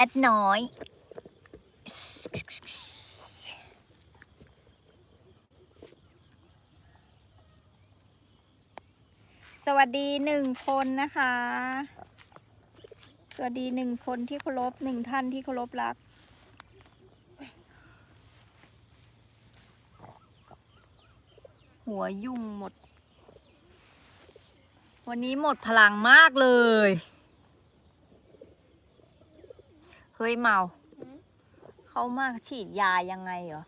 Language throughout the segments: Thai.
แอดน้อย สวัสดีหนึ่งคนนะคะ สวัสดีหนึ่งคนที่เคารพหนึ่งท่านที่เคารพรักหัวยุ่งหมด วันนี้หมดพลังมากเลย เฮ้ยเมา หืมเขามาฉีดยายังไงเหรอ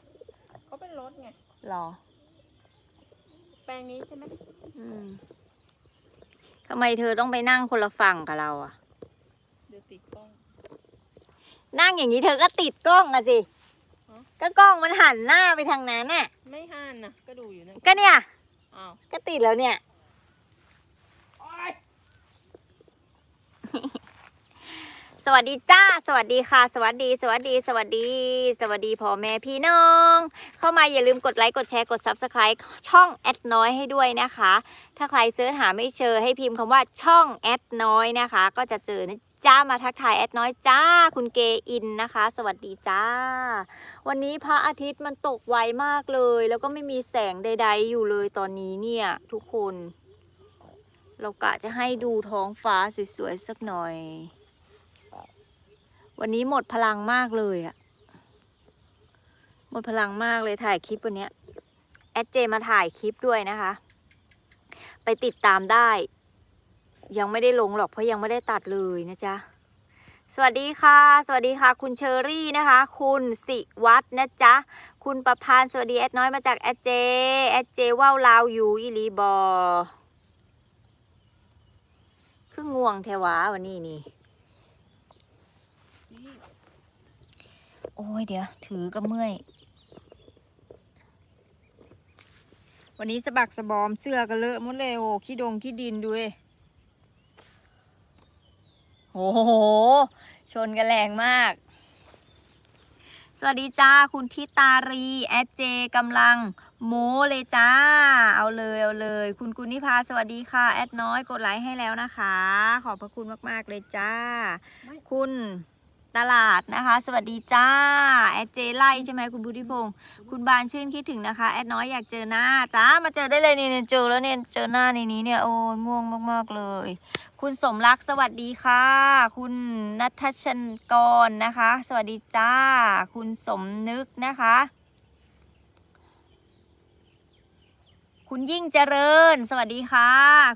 เขาเป็นรถไง หรอ แปลงนี้ใช่ไหมอืมทำไมเธอต้องไปนั่งคนละฝั่งกับเราอะเดี๋ยวติดกล้อง นั่งอย่างนี้เธอก็ติดกล้องอะสิ ฮะ ก็กล้องมันหันหน้าไปทางนั้นน่ะ ไม่ห่านนะก็ดูอยู่นั่นก็เนี่ย อ้าว ก็ติดแล้วเนี่ย สวัสดีจ้า สวัสดีค่ะ สวัสดี สวัสดี สวัสดี สวัสดีพ่อแม่พี่น้อง เข้ามาอย่าลืมกดไลค์กดแชร์กด Subscribe ช่องแอดน้อยให้ด้วยนะคะ ถ้าใครเสิร์ชหาไม่เจอให้พิมพ์คำว่าช่องแอดน้อยนะคะ ก็จะเจอนะจ้ามาทักทายแอดน้อยจ้า คุณเกอินนะคะ สวัสดีจ้า วันนี้พระอาทิตย์มันตกไวมากเลย แล้วก็ไม่มีแสงใด ๆ อยู่เลยตอนนี้เนี่ย ทุกคน เรากะจะให้ดูท้องฟ้าสวยๆสักหน่อย วันนี้หมดพลังมากเลยอะหมดพลังมากเลยถ่ายคลิปวันนี้แอดเจมาถ่ายคลิปด้วยนะคะ ไปติดตามได้ ยังไม่ได้ลงหรอกเพราะยังไม่ได้ตัดเลยนะจ๊ะ สวัสดีค่ะ สวัสดีค่ะ คุณเชอรี่นะคะ คุณสิวัฒน์นะจ๊ะ คุณประพานสวัสดีแอดน้อยมาจากแอดเจแอดเจว่าวลาวอยู่อีลีบอคือง่วงแทวะวันนี้นี่ อ้ยเดี๋ยว ถือก็เมื่อย วันนี้สะบักสะบอมเสื้อก็เลอะหมดเลยโอ้ขี้ดงขี้ดินด้วยโอ้โห ชนกันแรงมาก สวัสดีจ้า คุณทิตารี แอดเจกำลังโมเลยจ้า เอาเลยเอาเลย คุณกุณิพาสวัสดีค่ะ แอดน้อยกดไลค์ให้แล้วนะคะ ขอบพระคุณมาก ๆ เลยจ้า คุณ ตลาดนะคะ สวัสดีจ้า แอดเจไล่ใช่ไหมคุณบุธิพงศ์คุณบานชื่นคิดถึงนะคะ แอดน้อยอยากเจอหน้าจ้า มาเจอได้เลยนี่เนี่ยเจอแล้วเนี่ยเจอหน้าในนี้เนี่ยโอ้ยง่วงมากๆเลย คุณสมรักสวัสดีค่ะ คุณนัทชนกรนะคะ สวัสดีจ้า คุณสมนึกนะคะ คุณยิ่งเจริญ สวัสดีค่ะ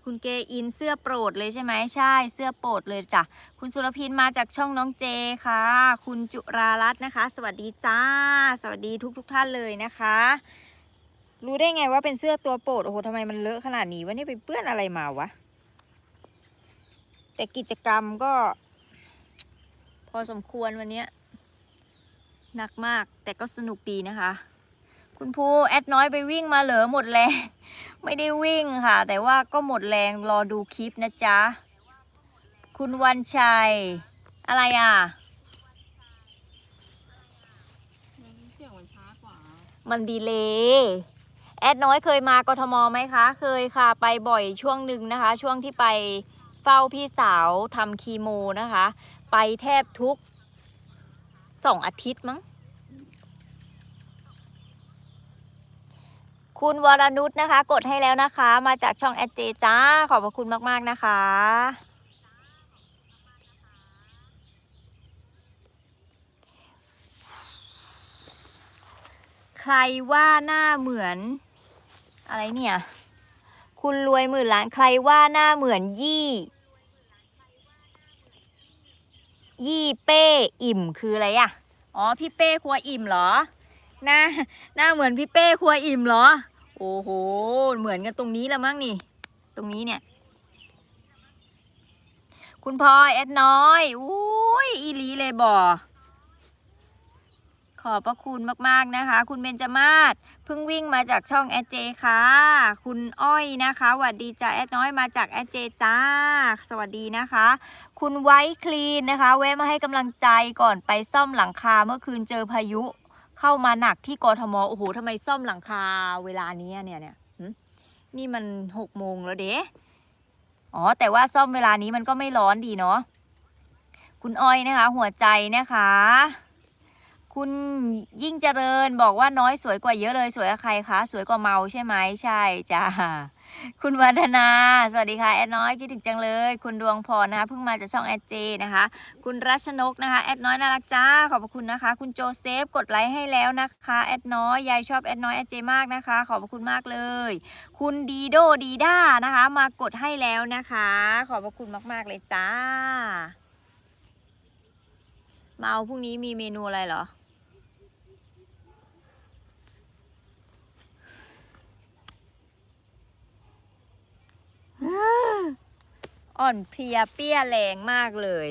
คุณเกอินเสื้อโปรดเลยใช่ไหมใช่ เสื้อโปรดเลยจ้ะ คุณสุรพินมาจากช่องน้องเจค่ะ คุณจุรารัตน์นะคะ สวัสดีจ้า สวัสดีทุกทุกๆท่านเลยนะคะ รู้ได้ไงว่าเป็นเสื้อตัวโปรด โอ้โหทำไมมันเลอะขนาดนี้วะนี่ไปเปื้อนอะไรมาวะ แต่กิจกรรมก็ พอสมควรวันนี้หนักมากแต่ก็สนุกดีนะคะ คุณภูแอดน้อยไปวิ่งมาเหลอหมดแรง ไม่ได้วิ่งค่ะ แต่ว่าก็หมดแรงรอดูคลิปนะจ๊ะ คุณวันชัย อะไรอะมันเสียงมันช้ากว่า มันดีเลยแอดน้อยเคยมากทมไหมคะ เคยค่ะไปบ่อยช่วงหนึ่งนะคะ ช่วงที่ไปเฝ้าพี่สาวทำคีโมนะคะ ไปแทบทุกสองอาทิตย์มั้ง คุณวรนุชนะคะ กดให้แล้วนะคะ มาจากช่องแอดเจจ้า ขอบพระคุณมาก ๆ นะคะ ใครว่าหน้าเหมือน อะไรเนี่ย คุณรวยหมื่นล้านใครว่าหน้าเหมือนยี่ ยี่เป้อิ่มคืออะไรอะอ๋อ พี่เป้ครัวอิ่มเหรอ หน้าหน้าเหมือนพี่เป้ครัวอิ่มเหรอ โอ้โห เหมือนกันตรงนี้ละมั้งนี่ ตรงนี้เนี่ย คุณพลอยแอดน้อยอุ้ยอีลีเลยบ่ขอบพระคุณมากๆนะคะ คุณเบญจมาศเพิ่งวิ่งมาจากช่องแอดเจค่ะ คุณอ้อยนะคะสวัสดีจ้าแอดน้อยมาจากแอดเจจ้า สวัสดีนะคะ คุณไวท์คลีนนะคะแวะมาให้กำลังใจก่อนไปซ่อมหลังคาเมื่อคืนเจอพายุ เข้ามาหนักที่กทมโอ้โหทำไมซ่อมหลังคาเวลานี้เนี่ยเนี่ยนี่มันหกโมงแล้วเด้อ๋อแต่ว่าซ่อมเวลานี้มันก็ไม่ร้อนดีเนาะคุณอ้อยนะคะ หัวใจนะคะ คุณยิ่งเจริญบอกว่าน้อยสวยกว่าเยอะเลยสวยกับใครคะสวยกว่าเมาใช่ไหมใช่จ้า คุณวัฒนา สวัสดีค่ะแอดน้อยคิดถึงจังเลย คุณดวงพรนะคะเพิ่งมาจากช่องแอดเจนะคะ คุณรัชนกนะคะแอดน้อยน่ารักจ้าขอบพระคุณนะคะ คุณโจเซฟกดไลค์ให้แล้วนะคะแอดน้อยยายชอบแอดน้อยแอดเจมากนะคะ ขอบพระคุณมากเลย คุณดีโดดีด้านะคะ มากดให้แล้วนะคะ ขอบพระคุณมาก ๆ เลยจ้าเมาพรุ่งนี้มีเมนูอะไรเหรอ อ่อนเพลียเปี้ยแรงมากเลย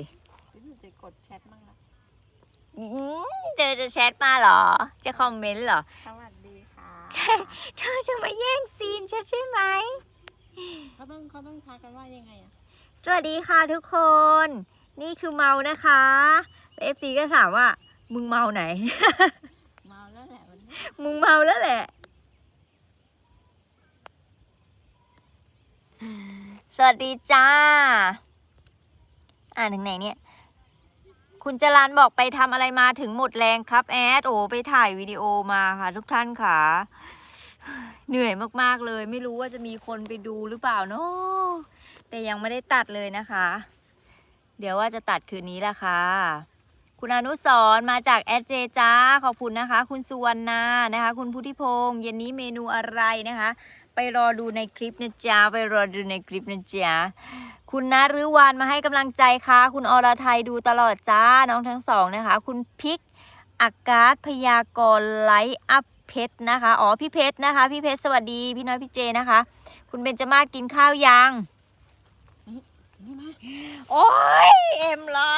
พี่หนูจะกดแชทบ้างละอื้อเจอจะแชทมาเหรอ จะคอมเมนต์เหรอ สวัสดีค่ะเธอจะมาแย่งซีนฉันใช่ไหมเขาต้องเขาต้องทักกันว่ายังไงอะสวัสดีค่ะทุกคน นี่คือเมานะคะเอฟซีก็ถามว่า มึงเมาไหน เมาแล้วแหละวันนี้มึงเมาแล้วแหละ สวัสดีจ้า อ่านถึงไหนเนี่ย คุณจรันบอกไปทำอะไรมาถึงหมดแรงครับแอด โอ้ไปถ่ายวิดีโอมาค่ะ ทุกท่านค่ะ เหนื่อยมากๆเลย ไม่รู้ว่าจะมีคนไปดูหรือเปล่าเนาะแต่ยังไม่ได้ตัดเลยนะคะ เดี๋ยวว่าจะตัดคืนนี้ละค่ะคุณอนุสรมาจากแอดเจจ้าขอบคุณนะคะ คุณสุวรรณานะคะ คุณพุทธิพงษ์เย็นนี้เมนูอะไรนะคะ ไปรอดูในคลิปนะจ๊ะไปรอดูในคลิปนะจ๊ะคุณนฤวันมาให้กำลังใจค่ะ คุณอรไทยดูตลอดจ้าน้องทั้งสองนะคะ คุณพิกอากาศพยากรไลท์อัพเพชรนะคะอ๋อพี่เพชรนะคะ พี่เพชรสวัสดีพี่น้อยพี่เจนะคะ คุณเบนจมากินข้าวยังนี่มโอ้ยเอ็มร้อ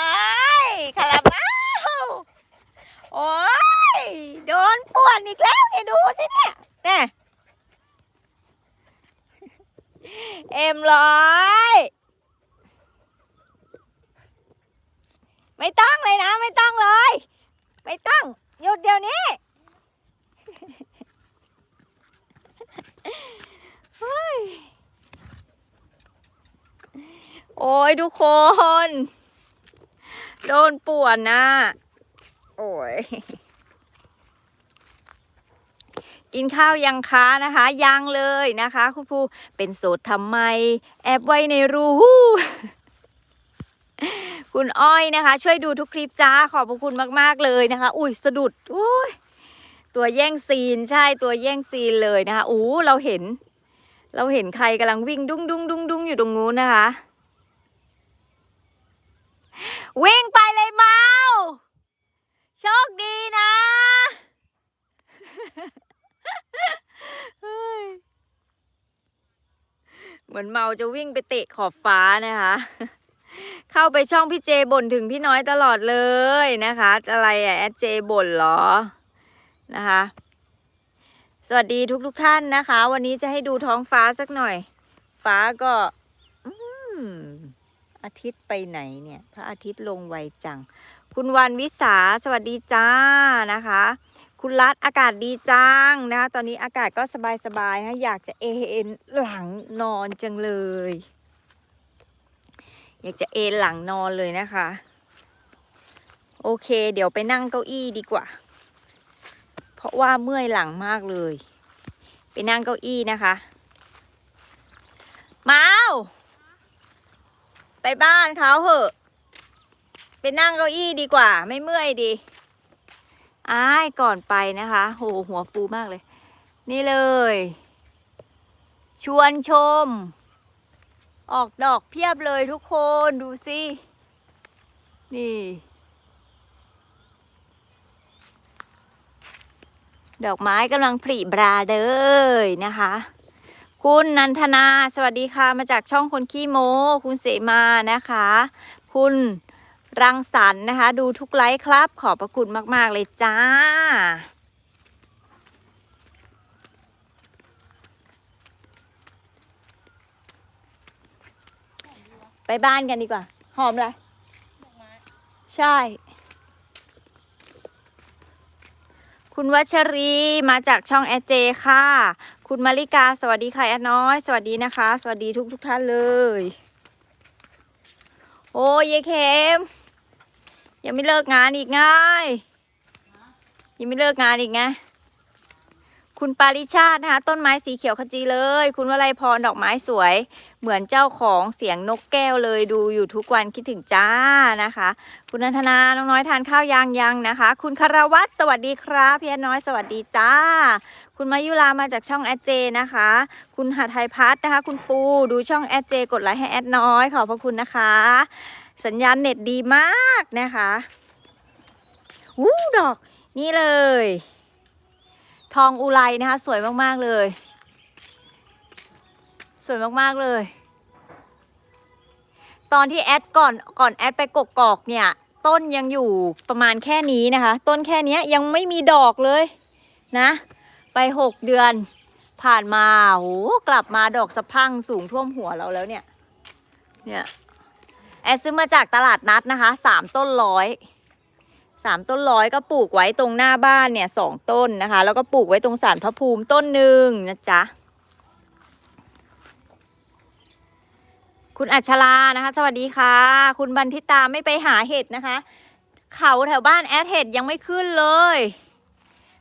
ยคาราบาวโอ้ยโดนปวนอีกแล้วเนี่ยดูสิเนี่ยเนี่ย เอ็มร้อยไม่ต้องเลยนะ ไม่ต้องเลย ไม่ต้องหยุดเดี๋ยวนี้เฮ้ยโอ้ยทุกคน โดนป่วนนะ โอ้ย กินข้าวยังคะนะคะ ยังเลยนะคะ คุณครูเป็นโสดทำไม แอบไว้ในรูคุณอ้อยนะคะ ช่วยดูทุกคลิปจ้าขอบพระคุณมาก ๆ เลยนะคะ อุ้ยสะดุดอุ้ยตัวแย่งซีนใช่ตัวแย่งซีนเลยนะคะอู้เราเห็น เราเห็นใครกำลังวิ่งดุ้งดุ้งดุ้งดุ้งอยู่ตรงนู้นนะคะ วิ่งไปเลยเมา โชคดีนะ เหมือนเมาจะวิ่งไปเตะขอบฟ้านะคะ เข้าไปช่องพี่เจบ่นถึงพี่น้อยตลอดเลยนะคะ อะไรอะแอดเจบ่นเหรอนะคะ สวัสดีทุกทุกท่านนะคะ วันนี้จะให้ดูท้องฟ้าสักหน่อย ฟ้าก็อืมอาทิตย์ไปไหนเนี่ย พระอาทิตย์ลงไวจัง คุณวันวิสาสวัสดีจ้านะคะ คุณรัฐอากาศดีจังนะคะตอนนี้อากาศก็สบายๆนะอยากจะเอนหลังนอนจังเลย อยากจะเอนหลังนอนเลยนะคะ โอเค เดี๋ยวไปนั่งเก้าอี้ดีกว่า เพราะว่าเมื่อยหลังมากเลย ไปนั่งเก้าอี้นะคะเมาไปบ้านเขาเหอะ ไปนั่งเก้าอี้ดีกว่า ไม่เมื่อยดี อ้ายก่อนไปนะคะโหหัวฟูมากเลย นี่เลย ชวนชม ออกดอกเพียบเลยทุกคนดูสินี่ ดอกไม้กำลังผลิบราเลยนะคะ คุณนันทนาสวัสดีค่ะ มาจากช่องคนขี้โม คุณเสมานะคะ คุณ รังสรรค์นะคะ ดูทุกไลค์ครับ ขอบพระคุณมาก ๆ เลยจ้า ไปบ้านกันดีกว่า หอมเลยดอกไม้ใช่ คุณวัชรีมาจากช่องแอเจค่ะ คุณมาริกา สวัสดีค่ะแอน้อย สวัสดีนะคะ สวัสดีทุกทุกท่านเลย โอ้ยยายเข็ม ยังไม่เลิกงานอีกไงยังไม่เลิกงานอีกไงคุณปาริชาตินะคะต้นไม้สีเขียวขจีเลย คุณวลัยพรดอกไม้สวย เหมือนเจ้าของเสียงนกแก้วเลยดูอยู่ทุกวันคิดถึงจ้านะคะ คุณนันทนาน้องน้อยทานข้าวยังยังนะคะ คุณคารวัตสวัสดีครับพี่น้อยสวัสดีจ้า คุณมายุรามาจากช่องแอดเจนะคะ คุณหาไทยพัฒน์นะคะ คุณปูดูช่องแอดเจกดไลค์ให้แอดน้อยขอบพระคุณนะคะ สัญญาณเน็ตดีมากนะคะวู้ดอก นี่เลย ทองอุไรนะคะ สวยมาก ๆ เลย สวยมาก ๆ เลย ตอนที่แอดก่อนก่อนแอดไปกกอกเนี่ย ต้นยังอยู่ประมาณแค่นี้นะคะ ต้นแค่นี้ยังไม่มีดอกเลยนะ ไปหกเดือนผ่านมาโหกลับมาดอกสะพังสูงท่วมหัวเราแล้วเนี่ย เนี่ย แอดซื้อมาจากตลาดนัดนะคะสามต้นร้อยสามต้นร้อยก็ปลูกไว้ตรงหน้าบ้านเนี่ยสองต้นนะคะ แล้วก็ปลูกไว้ตรงสารพระภูมิต้นหนึ่งนะจ๊ะคุณอัชรานะคะ สวัสดีค่ะ คุณบันทิตาไม่ไปหาเห็ดนะคะ เขาแถวบ้านแอดเห็ดยังไม่ขึ้นเลย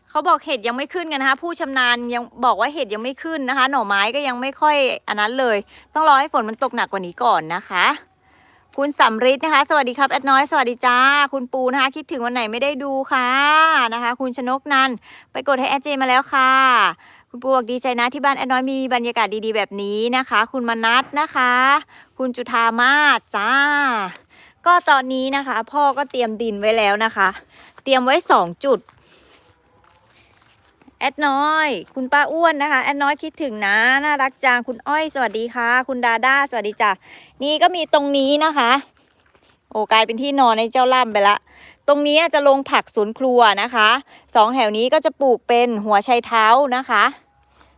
เขาบอกเห็ดยังไม่ขึ้นกันนะคะ ผู้ชำนาญยังบอกว่าเห็ดยังไม่ขึ้นนะคะ หน่อไม้ก็ยังไม่ค่อยอันนั้นเลย ต้องรอให้ฝนมันตกหนักกว่านี้ก่อนนะคะ คุณสำริดนะคะ สวัสดีครับแอดน้อย สวัสดีจ้า คุณปูนะคะ คิดถึงวันไหนไม่ได้ดูค่ะนะคะ คุณชนกนันไปกดให้แอดเจมาแล้วค่ะ คุณปูบอกดีใจนะที่บ้านแอดน้อยมีบรรยากาศดีๆแบบนี้นะคะ คุณมนัทนะคะ คุณจุธามาศจ้า ก็ตอนนี้นะคะ พ่อก็เตรียมดินไว้แล้วนะคะ เตรียมไว้สองจุด แอดน้อย คุณป้าอ้วนนะคะ แอดน้อยคิดถึงนะ น่ารักจัง คุณอ้อย สวัสดีค่ะ คุณดาด้า สวัสดีจ้ะ นี่ก็มีตรงนี้นะคะ โอ้กลายเป็นที่นอนในเจ้าล่ำไปละ ตรงนี้จะลงผักสวนครัวนะคะ สองแถวนี้ก็จะปลูกเป็นหัวไชเท้านะคะ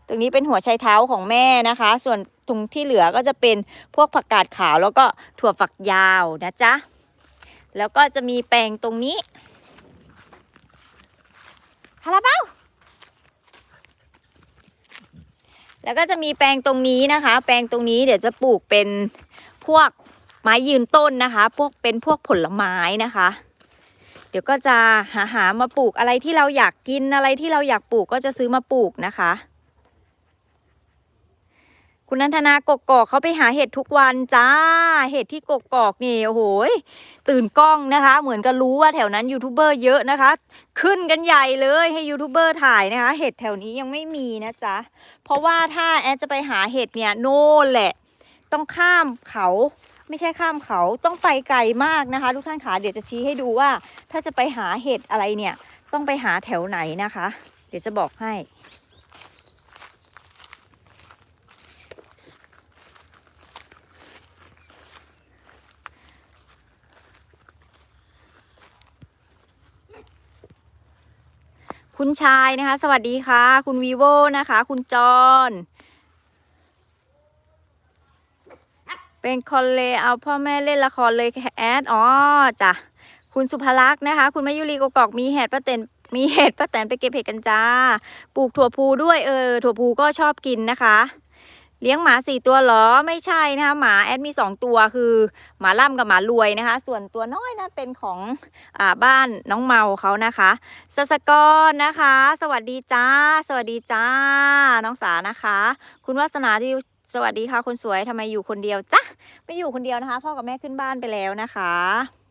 ตรงนี้เป็นหัวไชเท้าของแม่นะคะ ส่วนตรงที่เหลือก็จะเป็นพวกผักกาดขาวแล้วก็ถั่วฝักยาวนะจ๊ะ แล้วก็จะมีแปลงตรงนี้คาราบ้าว แล้วก็จะมีแปลงตรงนี้นะคะ แปลงตรงนี้เดี๋ยวจะปลูกเป็นพวกไม้ยืนต้นนะคะ พวกเป็นพวกผลไม้นะคะ เดี๋ยวก็จะหาหามาปลูกอะไรที่เราอยากกินอะไรที่เราอยากปลูกก็จะซื้อมาปลูกนะคะ คุณนันทนากกอกเขาไปหาเห็ดทุกวันจ้า เห็ดที่กกอกนี่โอ้โหตื่นกล้องนะคะ เหมือนกับรู้ว่าแถวนั้นยูทูบเบอร์เยอะนะคะ ขึ้นกันใหญ่เลยให้ยูทูบเบอร์ถ่ายนะคะ เห็ดแถวนี้ยังไม่มีนะจ๊ะเพราะว่าถ้าแอดจะไปหาเห็ดเนี่ยโน่นแหละ ต้องข้ามเขาไม่ใช่ข้ามเขาต้องไปไกลมากนะคะ ทุกท่านขาเดี๋ยวจะชี้ให้ดูว่า ถ้าจะไปหาเห็ดอะไรเนี่ย ต้องไปหาแถวไหนนะคะ เดี๋ยวจะบอกให้ คุณชายนะคะ สวัสดีค่ะ คุณวีโวนะคะ คุณจอนเป็นคอนเลเอาพ่อแม่เล่นละครเลยแอดอ๋อจ้ะคุณสุภลักษณ์นะคะ คุณมายุรีกกอกมีเห็ดป้าเต็นมีเห็ดป้าแตนไปเก็บเห็ดกันจ้า ปลูกถั่วพูด้วยเออ ถั่วพูก็ชอบกินนะคะ เลี้ยงหมาสี่ตัวหรอไม่ใช่นะคะหมาแอดมีสองตัวคือหมาล่ำกับหมารวยนะคะ ส่วนตัวน้อยนั้นเป็นของอ่าบ้านน้องเมาเขานะคะสสกรนะคะ สวัสดีจ้า สวัสดีจ้า น้องสานะคะ คุณวาสนาที่สวัสดีค่ะคนสวยทำไมอยู่คนเดียวจ้ะไม่อยู่คนเดียวนะคะ พ่อกับแม่ขึ้นบ้านไปแล้วนะคะ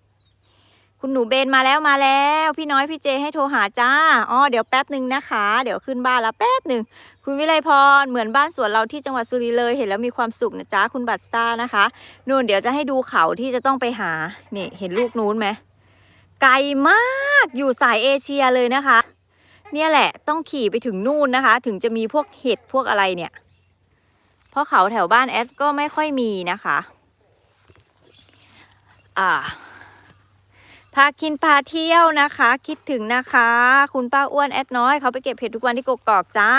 คุณหนูเบนมาแล้วมาแล้ว พี่น้อยพี่เจให้โทรหาจ้าอ๋อเดี๋ยวแป๊บหนึ่งนะคะ เดี๋ยวขึ้นบ้านแล้วแป๊บหนึ่งคุณวิไลพรเหมือนบ้านสวนเราที่จังหวัดสุรินทร์เลยเห็นแล้วมีความสุขนะจ๊ะคุณบัตซ่านะคะนู่นเดี๋ยวจะให้ดูเขาที่จะต้องไปหานี่เห็นลูกนู้นไหมไกลมากอยู่สายเอเชียเลยนะคะ เนี่ยแหละต้องขี่ไปถึงนู่นนะคะ ถึงจะมีพวกเห็ดพวกอะไรเนี่ย เพราะเขาแถวบ้านแอดก็ไม่ค่อยมีนะคะ อ่า พากินพาเที่ยวนะคะ คิดถึงนะคะ คุณป้าอ้วนแอดน้อยเขาไปเก็บเห็ดทุกวันที่กกอกจ้า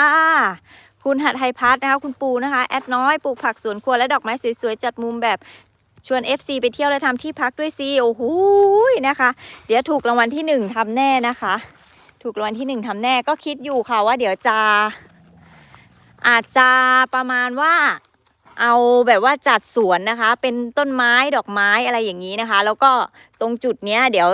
คุณหัดไทยพัฒน์นะคะ คุณปูนะคะแอดน้อยปลูกผักสวนครัวและดอกไม้สวยๆจัดมุมแบบชวน FC ไปเที่ยวและทำที่พักด้วยสิโอ้โหนะคะ เดี๋ยวถูกรางวัลที่หนึ่งทำแน่นะคะ ถูกรางวัลที่หนึ่งทำแน่ก็คิดอยู่ค่ะว่าเดี๋ยวจะอาจจะประมาณว่า เอาแบบว่าจัดสวนนะคะ เป็นต้นไม้ดอกไม้อะไรอย่างนี้นะคะ แล้วก็ตรงจุดเนี้ยเดี๋ยว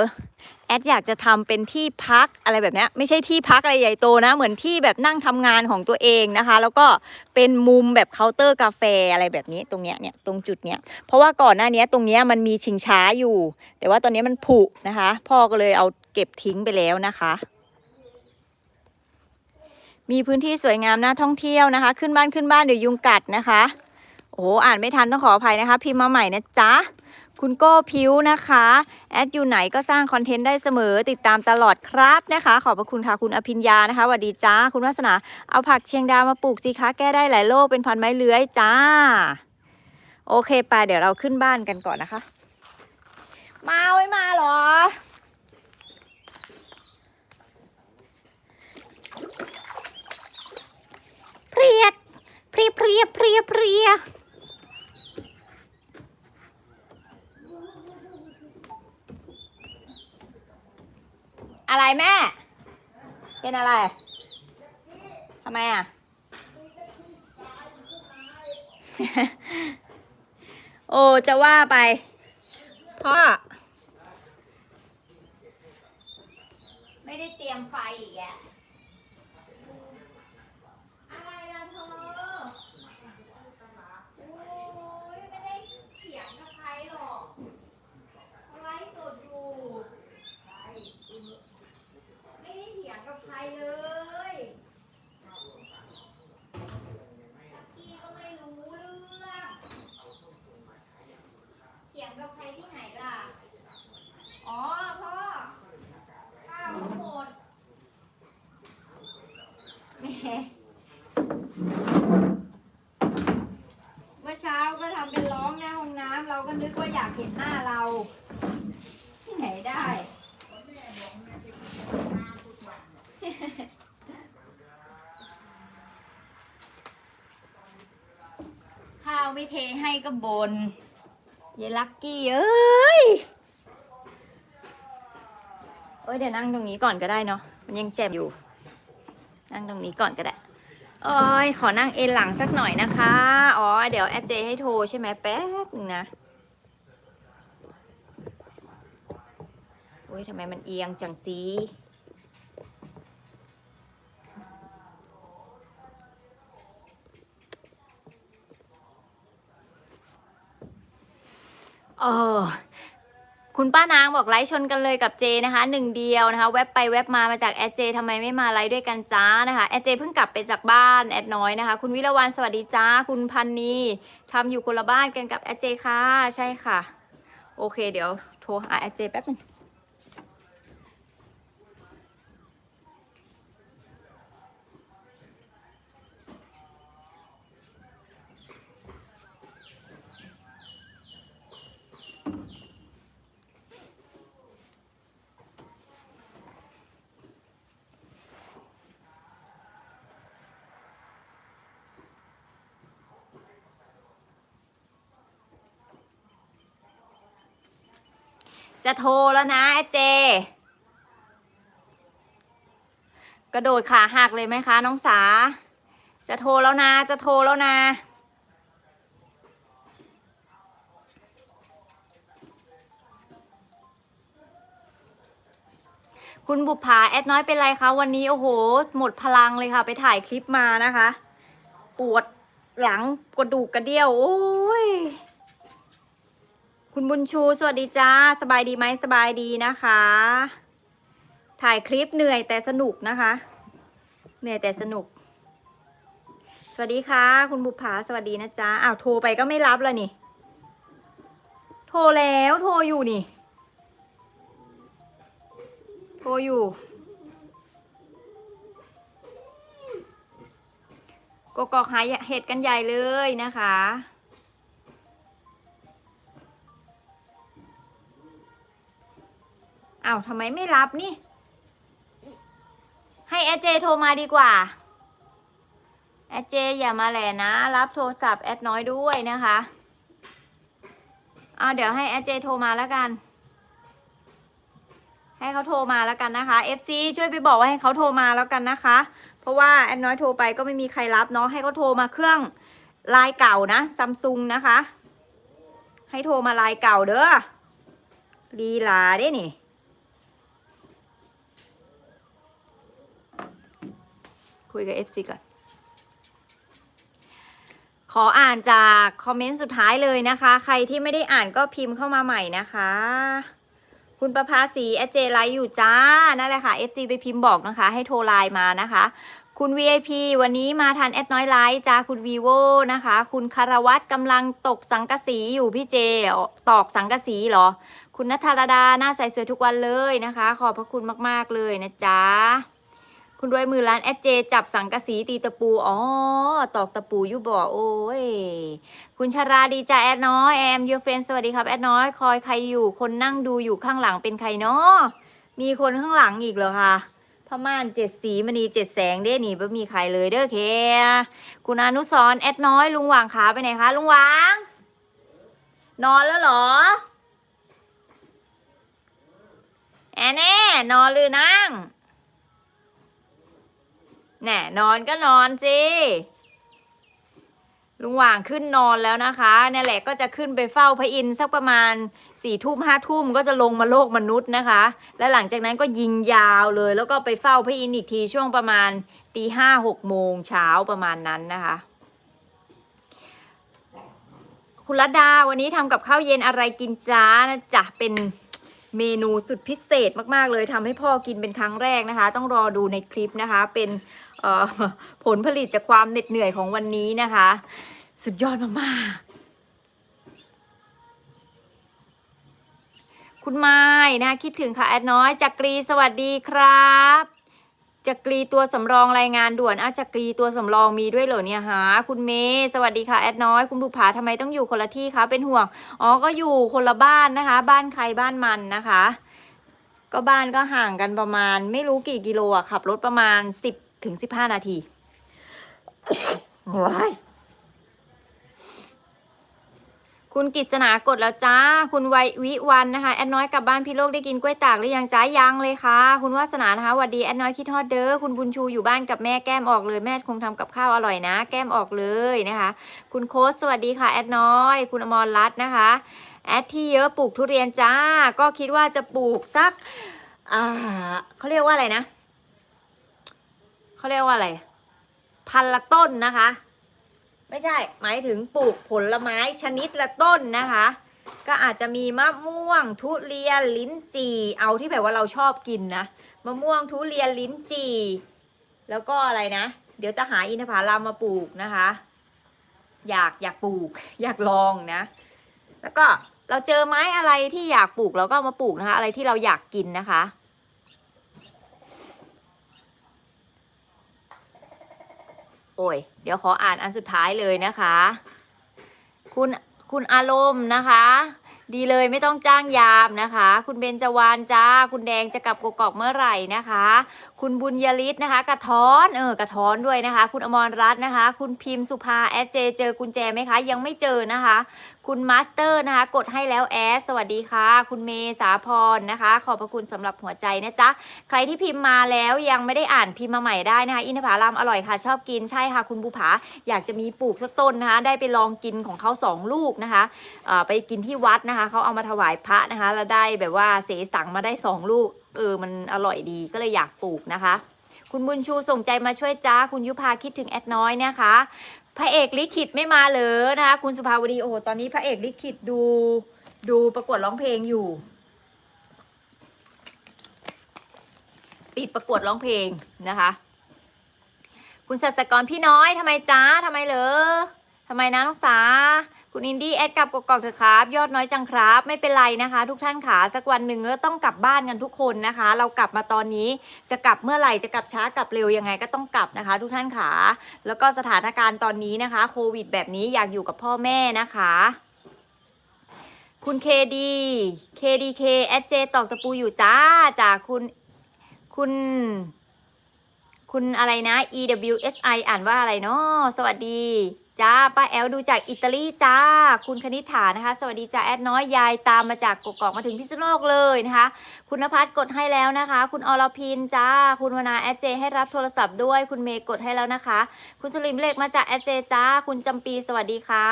แอดอยากจะทำเป็นที่พักอะไรแบบนี้ไม่ใช่ที่พักอะไรใหญ่โตนะ เหมือนที่แบบนั่งทำงานของตัวเองนะคะ แล้วก็เป็นมุมแบบเคาน์เตอร์กาแฟอะไรแบบนี้ตรงเนี้ยเนี่ยตรงจุดเนี้ยเพราะว่าก่อนหน้านี้ตรงเนี้ยมันมีชิงช้าอยู่ แต่ว่าตอนนี้มันผุนะคะ พ่อก็เลยเอาเก็บทิ้งไปแล้วนะคะ มีพื้นที่สวยงามน่าท่องเที่ยวนะคะ ขึ้นบ้านขึ้นบ้านเดี๋ยวยุงกัดนะคะ โอ้โหอ่านไม่ทันต้องขออภัยนะคะ พิมพ์มาใหม่นะจ๊ะ คุณโก้พิวนะคะ แอดอยู่ไหนก็สร้างคอนเทนต์ได้เสมอติดตามตลอดครับนะคะ ขอบพระคุณค่ะ คุณอภิญญานะคะสวัสดีจ้า คุณวัฒนา เอาผักเชียงดาวมาปลูกสิคะแก้ได้หลายโรคเป็นพันไม้เลื้อยจ้า โอเคไปเดี๋ยวเราขึ้นบ้านกันก่อนนะคะ มาไว้มาเหรอเพรียดเพรียเพรียเพรียเพรีย อะไรแม่ เป็นอะไรทำไมอะ โอ้จะว่าไปพ่อไม่ได้เตรียมไฟอีกแกอะไรล่ะเธอ โอ้ยไม่ได้เถียงกับใครหรอกไลฟ์สดอยู่ ไม่ได้เถียงกับใครเลยตะกี้ก็ไม่รู้เรื่อง เถียงกับใครที่ไหนล่ะ อ๋อพ่อ ข้าวทั้งหมดแหม เมื่อเช้าก็ทำเป็นร้องหน้าห้องานึกว่าอยากเห็นหน้าเรา ที่ไหนได้ ข้าวไม่เทให้ก็บนยายลักกี้เอ้ยเอ้ยเดี๋ยวนั่งตรงนี้ก่อนก็ได้เนาะมันยังเจ็บอยู่ นั่งตรงนี้ก่อนก็ได้โอ้ยขอนั่งเอนหลังสักหน่อยนะคะ อ๋อ เดี๋ยวแอดเจให้โทรใช่ไหมแป๊บหนึงนะ โอ้ยทำไมมันเอียงจังซีเออคุณป้านางบอกไลฟ์ชนกันเลยกับเจนะคะหนึ่งเดียวนะคะแวบไปแวบมามาจากแอดเจทำไมไม่มาไลฟ์ด้วยกันจ้านะคะแอดเจเพิ่งกลับไปจากบ้านแอดน้อยนะคะ คุณวิรวันสวัสดีจ้า คุณพันนีทำอยู่คนละบ้านกันกับแอดเจค่ะ ใช่ค่ะ โอเค เดี๋ยวโทรหาแอดเจแป๊บหนึง จะโทรแล้วนะแอดเจ กระโดดขาหักเลยไหมคะน้องสา จะโทรแล้วนะ จะโทรแล้วนะคุณบุปผาแอดน้อยเป็นไรคะวันนี้โอ้โห หมดพลังเลยค่ะ ไปถ่ายคลิปมานะคะ ปวดหลังกระดูกกระเดี่ยว โอ้ย คุณบุญชู สวัสดีจ้า สบายดีไหมสบายดีนะคะ ถ่ายคลิปเหนื่อยแต่สนุกนะคะ เหนื่อยแต่สนุก สวัสดีค่ะ คุณบุภาสวัสดีนะจ๊ะอ้าวโทรไปก็ไม่รับแล้วนี่ โทรแล้วโทรอยู่นี่ โทรอยู่กกอกหาเห็ดกันใหญ่เลยนะคะ อ้าวทำไมไม่รับนี่ ให้แอดเจโทรมาดีกว่า แอดเจอย่ามาแหล่นะ รับโทรศัพท์แอดน้อยด้วยนะคะเอาเดี๋ยวให้แอดเจโทรมาแล้วกัน ให้เขาโทรมาแล้วกันนะคะ FC ช่วยไปบอกว่าให้เขาโทรมาแล้วกันนะคะ เพราะว่าแอดน้อยโทรไปก็ไม่มีใครรับเนาะ ให้เขาโทรมาเครื่องลายเก่านะซัมซุงนะคะ ให้โทรมาลายเก่าเด้อลีลาเด้นี่ คุยกับ FC ก่อน ขออ่านจากคอมเมนต์สุดท้ายเลยนะคะ ใครที่ไม่ได้อ่านก็พิมพ์เข้ามาใหม่นะคะ คุณประภาสีเอเจไลอยู่จ้า นั่นแหละค่ะ FC ไปพิมพ์บอกนะคะ ให้โทรไลน์มานะคะ คุณ VIP วันนี้มาทันแอดน้อยไลฟ์จ้าคุณ vivo นะคะ คุณคารวัตกำลังตกสังกะสีอยู่พี่เจ ตอกสังกะสีเหรอ คุณนัทรดาหน้าใสสวยทุกวันเลยนะคะ ขอบพระคุณมาก ๆ เลยนะจ๊ะ คุณรวยมือร้านแอดเจ จับสังกะสีตีตะปู อ๋อ ตอกตะปูอยู่บ่อโอ้ย คุณชาราดีจ้าแอดน้อยแอมยูเฟรนสวัสดีครับแอดน้อย คอยใครอยู่ คนนั่งดูอยู่ข้างหลังเป็นใครเนาะมีคนข้างหลังอีกเหรอคะพม่านเจ็ดสีมณีเจ็ดแสงเด้หนีไม่มีใครเลยเด้อเค คุณอนุสรแอดน้อยลุงหวางขาไปไหนคะลุงหวาง นอนแล้วเหรอ แอนแน่นอนหรือนั่ง แน่นอนก็นอนสิลุงหว่างขึ้นนอนแล้วนะคะนี่แหละก็จะขึ้นไปเฝ้าพระอินทร์สักประมาณสี่ทุ่มห้าทุ่มก็จะลงมาโลกมนุษย์นะคะ และหลังจากนั้นก็ยิงยาวเลย แล้วก็ไปเฝ้าพระอินทร์อีกทีช่วงประมาณตีห้าหกโมงเช้าประมาณนั้นนะคะ คุณรัดาวันนี้ทำกับข้าวเย็นอะไรกินจ้านะจ๊ะเป็นเมนูสุดพิเศษมากๆเลยทำให้พ่อกินเป็นครั้งแรกนะคะ ต้องรอดูในคลิปนะคะ เป็น ผลผลิตจากความเหน็ดเหนื่อยของวันนี้นะคะ สุดยอดมากๆ คุณไม้นะคะคิดถึงค่ะแอดน้อยจักรีสวัสดีครับจักรีตัวสำรองรายงานด่วนอาจักรีตัวสำรองมีด้วยเหรอเนี่ยฮะคุณเมย์สวัสดีค่ะแอดน้อย คุณภูผาทำไมต้องอยู่คนละที่คะเป็นห่วงอ๋อก็อยู่คนละบ้านนะคะ บ้านใครบ้านมันนะคะ ก็บ้านก็ห่างกันประมาณ ไม่รู้กี่กิโลอะขับรถประมาณ10 ถึง 15 นาทีว้ายคุณกิษณากดแล้วจ้า คุณวัยวิวันนะคะ แอดน้อยกลับบ้านพี่โลกได้กินกล้วยตากหรือยังจ้ายังเลยค่ะ คุณวาสนานะคะหวัดดีแอดน้อยคิดฮอดเด้อคุณบุญชูอยู่บ้านกับแม่แก้มออกเลยแม่คงทำกับข้าวอร่อยนะ แก้มออกเลยนะคะ คุณโค้ชสวัสดีค่ะแอดน้อย คุณอมรรัตน์นะคะแอดที่เยอะปลูกทุเรียนจ้า ก็คิดว่าจะปลูกสักอ่าเขาเรียกว่าอะไรนะ เขาเรียกว่าอะไร พันละต้นนะคะ ไม่ใช่ หมายถึงปลูกผลไม้ชนิดละต้นนะคะ ก็อาจจะมีมะม่วง ทุเรียนลิ้นจี่เอาที่แบบว่าเราชอบกินนะมะม่วงทุเรียนลิ้นจี่แล้วก็อะไรนะ เดี๋ยวจะหาอินทผลัมมาปลูกนะคะ อยากอยากปลูก อยากลองนะ แล้วก็เราเจอไม้อะไรที่อยากปลูกเราก็มาปลูกนะคะ อะไรที่เราอยากกินนะคะ โอ้ย เดี๋ยวขออ่านอันสุดท้ายเลยนะคะ คุณคุณอารมณ์นะคะ ดีเลยไม่ต้องจ้างยามนะคะ คุณเบญจวานจ้า คุณแดงจะกลับกกอกเมื่อไหร่นะคะคุณบุญยริศนะคะ กระท้อนเออกระท้อนด้วยนะคะ คุณอมรรัตน์นะคะ คุณพิมพ์สุภาแอดเจเจอกุญแจไหมคะยังไม่เจอนะคะ คุณมาสเตอร์นะคะ กดให้แล้วแอดสวัสดีค่ะ คุณเมษาพรนะคะ ขอบพระคุณสำหรับหัวใจนะจ๊ะใครที่พิมพ์มาแล้วยังไม่ได้อ่านพิมพ์มาใหม่ได้นะคะ อินทผลัมอร่อยค่ะ ชอบกินใช่ค่ะ คุณบุภาอยากจะมีปลูกสักต้นนะคะ ได้ไปลองกินของเขาสองลูกนะคะเออไปกินที่วัดนะคะเขาเอามาถวายพระนะคะแล้วได้แบบว่าเสสังมาได้สองลูก เออมันอร่อยดีก็เลยอยากปลูกนะคะ คุณบุญชูส่งใจมาช่วยจ้า คุณยุพาคิดถึงแอดน้อยนะคะพระเอกลิขิตไม่มาเลยนะคะ คุณสุภาวดีโอ้โหตอนนี้พระเอกลิขิตดูดูประกวดร้องเพลงอยู่ ติดประกวดร้องเพลงนะคะ คุณสัสกรพี่น้อยทำไมจ้าทำไมเหรอ ทำไมนะน้องสา คุณอินดี้แอดกลับกกอกเถอะครับ ยอดน้อยจังครับ ไม่เป็นไรนะคะ ทุกท่านขาสักวันหนึ่งก็ต้องกลับบ้านกันทุกคนนะคะ เรากลับมาตอนนี้จะกลับเมื่อไหร่จะกลับช้ากลับเร็วยังไงก็ต้องกลับนะคะ ทุกท่านขาแล้วก็สถานการณ์ตอนนี้นะคะโควิด แบบนี้อยากอยู่กับพ่อแม่นะคะ คุณเคดีเคดีเคแอดเจตอกตะปูอยู่จ้าจากคุณคุณคุณอะไรนะ EWSI อ่านว่าอะไรเนาะสวัสดี จ้าป้าแอลดูจากอิตาลีจ้า คุณคณิษฐานะคะ สวัสดีจ้าแอดน้อยยายตามมาจากกกอกมาถึงพิษณุโลกเลยนะคะ คุณนภัสกดให้แล้วนะคะ คุณอรพินจ้า คุณวนาแอดเจ ให้รับโทรศัพท์ด้วย คุณเมย์กดให้แล้วนะคะ คุณสุริมเล็กมาจากแอดเจจ้า คุณจำปีสวัสดีค่ะ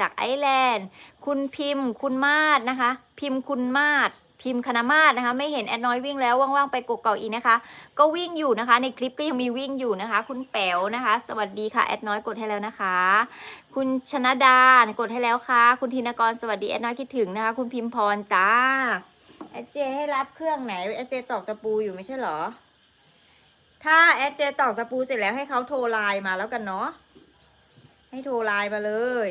จากไอร์แลนด์ คุณพิมพ์ คุณมาศนะคะ พิมพ์คุณมาศ พิมพ์คณมาศนะคะ ไม่เห็นแอดน้อยวิ่งแล้วว่างๆไปกกอกอีนะคะ ก็วิ่งอยู่นะคะ ในคลิปก็ยังมีวิ่งอยู่นะคะ คุณแป๋วนะคะ สวัสดีค่ะแอดน้อยกดให้แล้วนะคะ คุณชนะดากดให้แล้วค่ะ คุณธินกรสวัสดีแอดน้อยคิดถึงนะคะ คุณพิมพรจ้าแอดเจให้รับเครื่องไหนแอดเจตอกตะปูอยู่ไม่ใช่เหรอ ถ้าแอดเจตอกตะปูเสร็จแล้วให้เขาโทรไลน์มาแล้วกันเนาะให้โทรไลน์มาเลย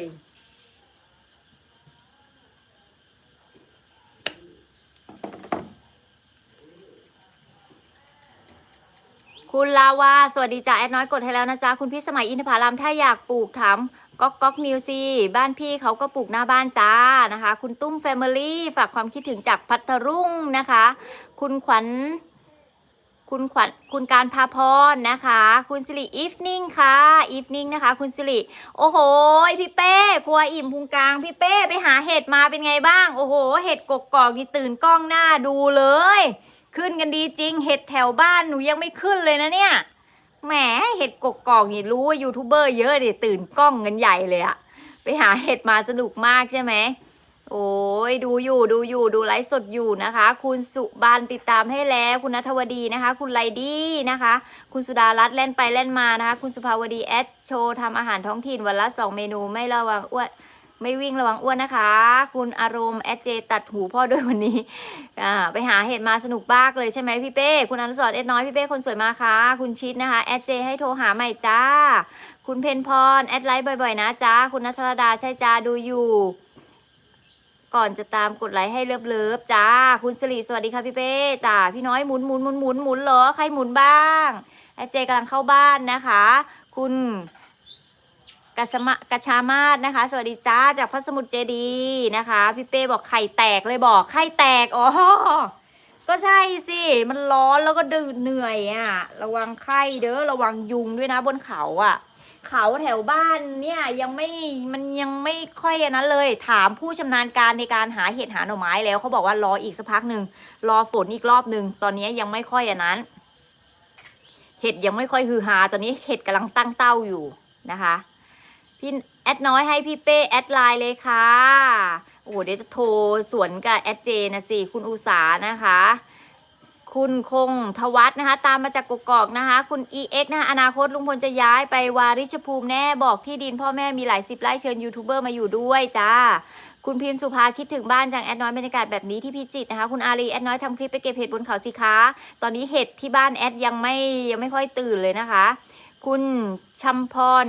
คุณลาวา สวัสดีจ้าแอดน้อยกดให้แล้วนะจ๊ะ คุณพี่สมัยอินทผลัมถ้าอยากปลูกถามก๊อกก๊อกนิวซีบ้านพี่เขาก็ปลูกหน้าบ้านจ้านะคะ คุณตุ้มแฟมิลี่ฝากความคิดถึงจากพัทรุ่งนะคะ คุณขวัญคุณขวัญคุณการพาพรนะคะ คุณสิริอีฟนิ่งค่ะอีฟนิ่งนะคะ คุณสิริโอ้โห พี่เป้ครัวอิ่มพุงกลาง พี่เป้ไปหาเห็ดมาเป็นไงบ้าง โอ้โห เห็ดกกกอกนี่ตื่นกล้องหน้าดูเลย ขึ้นกันดีจริง เห็ดแถวบ้านหนูยังไม่ขึ้นเลยนะเนี่ย แหมเห็ดกกกอกนี่รู้ว่ายูทูบเบอร์เยอะดิตื่นกล้องกันใหญ่เลยอะไปหาเห็ดมาสนุกมากใช่ไหมโอ้ยดูอยู่ดูอยู่ดูไลฟ์สดอยู่นะคะ คุณสุบานติดตามให้แล้ว คุณนัทวดีนะคะ คุณไลดี้นะคะ คุณสุดารัตน์เล่นไปเล่นมานะคะ คุณสุภาวดีแอดโชว์ทำอาหารท้องถิ่นวันละสองเมนูไม่ระวังอ้วน ไม่วิ่งระวังอ้วนนะคะ คุณอารมณ์แอดเจตัดหูพ่อด้วยวันนี้อ่าไปหาเห็ดมาสนุกบ้ากเลยใช่ไหมพี่เป้ คุณอนุสรเอ็ดน้อยพี่เป้คนสวยมาค่ะ คุณชิดนะคะแอดเจให้โทรหาใหม่จ้า คุณเพนพรแอดไลค์บ่อยๆ นะจ้า คุณนัทรดาใช่จ้าดูอยู่ ก่อนจะตามกดไลค์ให้เลิฟๆจ้า คุณสิริสวัสดีค่ะพี่เป้จ้าพี่น้อยหมุนหมุนหมุนหมุนหมุนเหรอใครหมุนบ้างแอดเจกำลังเข้าบ้านนะคะ คุณ กชมะกชามาศนะคะ สวัสดีจ้าจากพระสมุทรเจดีนะคะ พี่เป้บอกไข่แตกเลยบอกไข่แตกอ๋อก็ใช่สิ มันร้อนแล้วก็ดืดเหนื่อยอะ่ะ ระวังไข้เด้อ ระวังยุงด้วยนะบนเขาอะ เขาแถวบ้านเนี่ยยังไม่ มันยังไม่ค่อยอันนั้นเลย ถามผู้ชำนาญการในการหาเห็ดหาหน่อไม้แล้วเขาบอกว่ารออีกสักพักหนึ่ง รอฝนอีกรอบหนึ่ง ตอนนี้ยังไม่ค่อยอันนั้น เห็ดยังไม่ค่อยฮือฮา ตอนนี้เห็ดกำลังตั้งเต้าอยู่นะคะ พี่แอดน้อยให้พี่เป้แอดไลน์เลยค่ะ โอ้โหเดี๋ยวจะโทรสวนกับแอดเจนะสิคุณอุสานะคะ คุณคงทวัฒนะคะ ตามมาจากกกอกนะคะ คุณ EX นะคะอนาคตลุงพลจะย้ายไปวาริชภูมิแน่บอกที่ดินพ่อแม่มีหลายสิบไร่เชิญยูทูบเบอร์มาอยู่ด้วยจ้าคุณพิมพ์สุภาคิดถึงบ้านจังแอดน้อยบรรยากาศแบบนี้ที่พิจิตนะคะ คุณอารีแอดน้อยทำคลิปไปเก็บเห็ดบนเขาสิคะตอนนี้เห็ดที่บ้านแอดยังไม่ยังไม่ค่อยตื่นเลยนะคะ คุณชัมพร